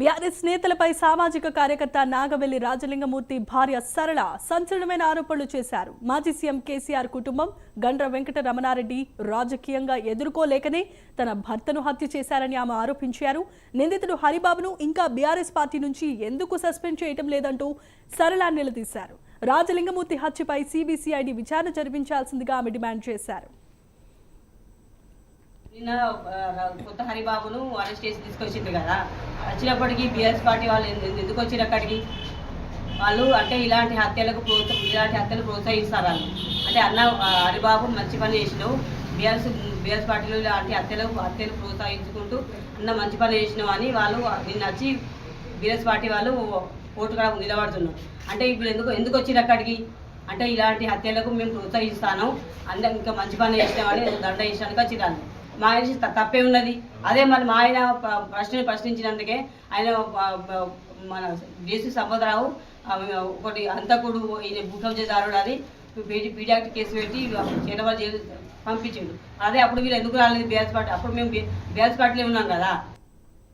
BRS నేతలపై సామాజిక కార్యకర్త నాగవెల్లి రాజలింగమూర్తి భార్య సరళ సంచలనమైన ఆరోపణలు చేశారు. మాజీ సీఎం కేసీఆర్ కుటుంబం గండ్ర వెంకట రమణారెడ్డి రాజకీయంగా ఎదుర్కోలేకనే తన భర్తను హత్య చేశారని ఆమె ఆరోపించారు. నిందితుడు హరిబాబును ఇంకా బీఆర్ఎస్ పార్టీ నుంచి ఎందుకు సస్పెండ్ చేయటం లేదంటూ సరళ నిలదీశారు. రాజలింగమూర్తి హత్యపై సిబిసిఐడి విచారణ జరిపించాల్సిందిగా ఆమె డిమాండ్ చేశారు. నిన్న కొత్త హరిబాబును అరెస్ట్ చేసి తీసుకొచ్చింది కదా. వచ్చినప్పటికీ బీఆర్ఎస్ పార్టీ వాళ్ళు ఎందుకు వచ్చారు అక్కడికి? వాళ్ళు అంటే ఇలాంటి హత్యలకు ప్రోత్స ఇలాంటి హత్యలు ప్రోత్సహిస్తారు వాళ్ళు. అంటే అన్న హరిబాబు మంచి పని చేసినావు బీఆర్ఎస్ బీఆర్ఎస్ పార్టీలో ఇలాంటి హత్యలకు హత్యలు ప్రోత్సహించుకుంటూ అన్న మంచి పని చేసినావు అని వాళ్ళు నిన్న వచ్చి బీఆర్ఎస్ పార్టీ వాళ్ళు ఓటు కూడా నిలబడుతున్నారు. అంటే ఇప్పుడు ఎందుకు ఎందుకు వచ్చిరు అక్కడికి? అంటే ఇలాంటి హత్యలకు మేము ప్రోత్సహిస్తాను. అందరం ఇంకా మంచి పని చేసినామని దండ చేసినాక వచ్చిరాను మా ఆయన త- తప్పే ఉన్నది. అదే మరి మా ఆయన ప్రశ్న ప్రశ్నించినందుకే ఆయన మన జేసీ సంపదరావు ఒకటి అంతకుడు ఈయన భూకబ్జదారుడు అది. పీడి పీడియాక్ట్ కేసు పెట్టి చేరవ జైలు పంపించాడు. అదే అప్పుడు వీళ్ళు ఎందుకు రాలేదు బీఆర్ఎస్ పార్టీ అప్పుడు మేము బీఆర్ఎస్ పార్టీలో ఉన్నాం కదా.